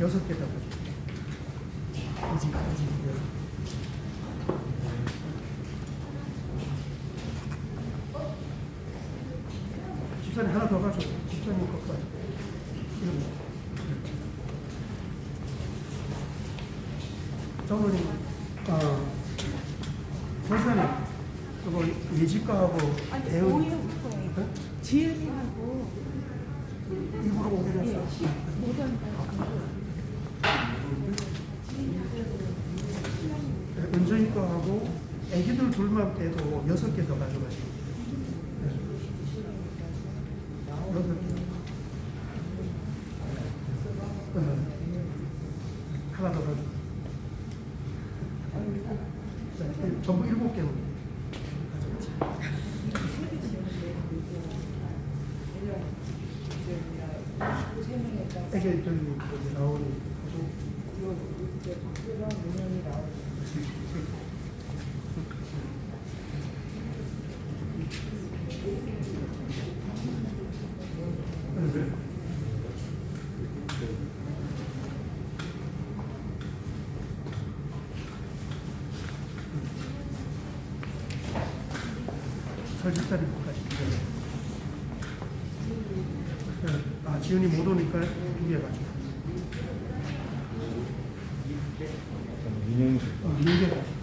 여섯 개다 이지 이지 여섯 집사님 하나 더 가져. 집사님 것까지. 장모님, 아, 권사님, 그거 예지가하고 아니 대응 오히려부터 어? 지은이하고 입으로 옮겨졌어. 모던 은정이 거하고 애기들 둘만 빼도 여섯 개 더 가져가시고. 하나 더. 자, 전부. 설집살이 못 가시죠. 아, 지은이 못 오니까 두개 가지고. 민영이 어, 가지고.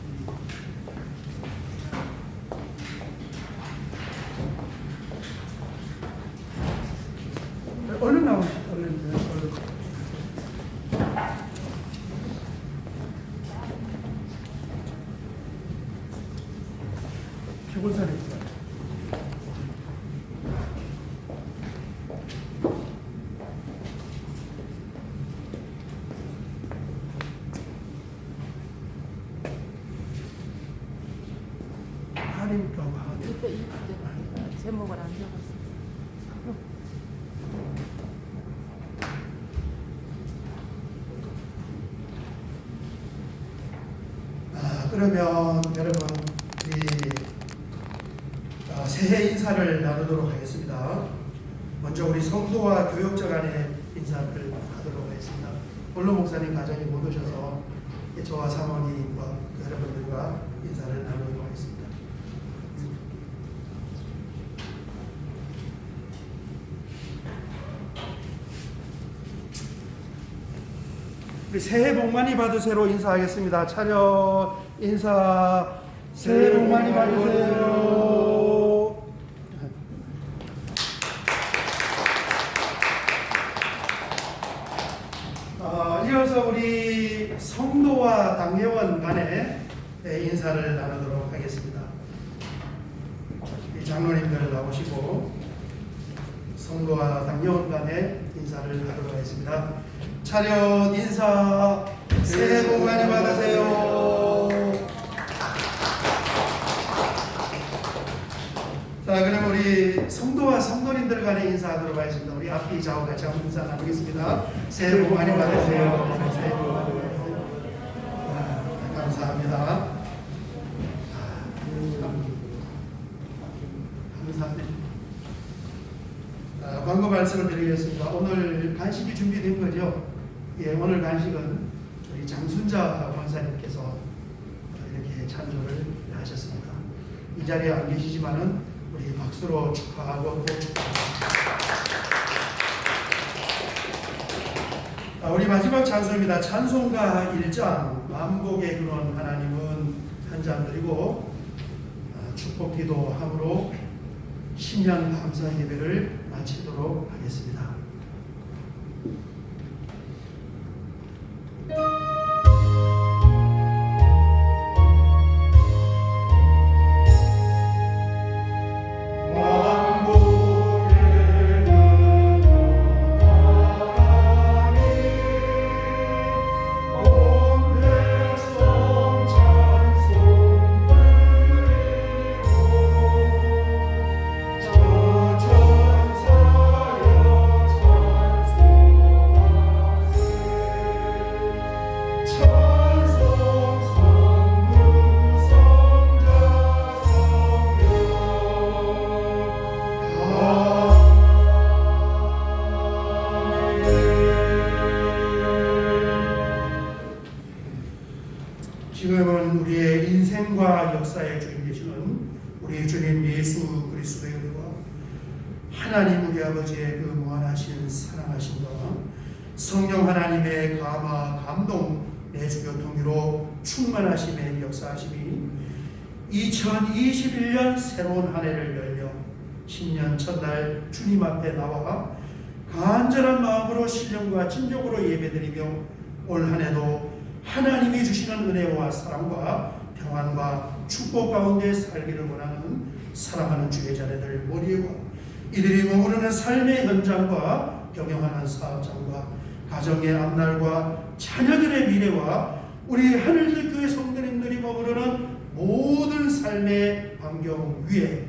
얼른 나오시, 얼른, 네, 얼른. 최고산에 있어. 하림과 이때 이때 제목을 안 적었어. 아, 그러면 여러분 우리 어, 새해 인사를 나누도록 하겠습니다. 먼저 우리 성도와 교역자 간의 인사를 하도록 하겠습니다. 본로 목사님 가정에 못 오셔서 저와 사모님과 여러분들과 인사를 나누도록 하겠습니다. 우리 새해 복 많이 받으세요 인사하겠습니다. 차렷 인사 새해 복 많이 받으세요. 어, 이어서 우리 성도와 당회원 간의 네, 인사를 나누도록 하겠습니다. 이 장로님들 나오시고 성도와 당회원 간의 인사를 하도록 하겠습니다. 차렷 인사 새해 복 많이 받으세요. 자, 그럼 우리 성도와 성도님들 간의 인사하도록 하겠습니다. 우리 앞뒤 좌우 같이 한번 인사 나누겠습니다. 새해 복 많이 받으세요. 새해 복 많이 받으세요. 아, 감사합니다. 아, 감사합니다. 아, 광고 말씀을 드리겠습니다. 오늘 간식이 준비된 거죠? 예, 오늘 간식은 우리 장순자 권사님께서 이렇게 찬조를 하셨습니다. 이 자리에 안 계시지만은 우리 박수로 축하하고 또 축하합니다. 아, 우리 마지막 찬송입니다. 찬송가 1장 만복의 근원 하나님은 한잔 드리고 아, 축복 기도 함으로 신년 감사 예배를 마치도록 하겠습니다. 우리의 인생과 역사의 주인 되시는 우리 주님 예수 그리스도의 은혜와 하나님 우리 아버지의 그 무한하신 사랑하심과 성령 하나님의 감화 감동 내주 교통으로 충만하심의 역사하심이 2021년 새로운 한 해를 열며 신년 첫날 주님 앞에 나와 간절한 마음으로 신령과 진정으로 예배드리며 올 한 해도 하나님이 주시는 은혜와 사랑과 평안과 축복 가운데 살기를 원하는 사랑하는 주의 자녀들 머리에와 이들이 머무르는 삶의 현장과 경영하는 사업장과 가정의 앞날과 자녀들의 미래와 우리 하늘들 교회 성도님들이 머무르는 모든 삶의 환경 위에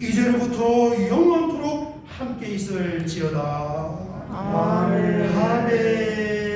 이제로부터 영원토록 함께 있을지어다. 아멘. 아멘.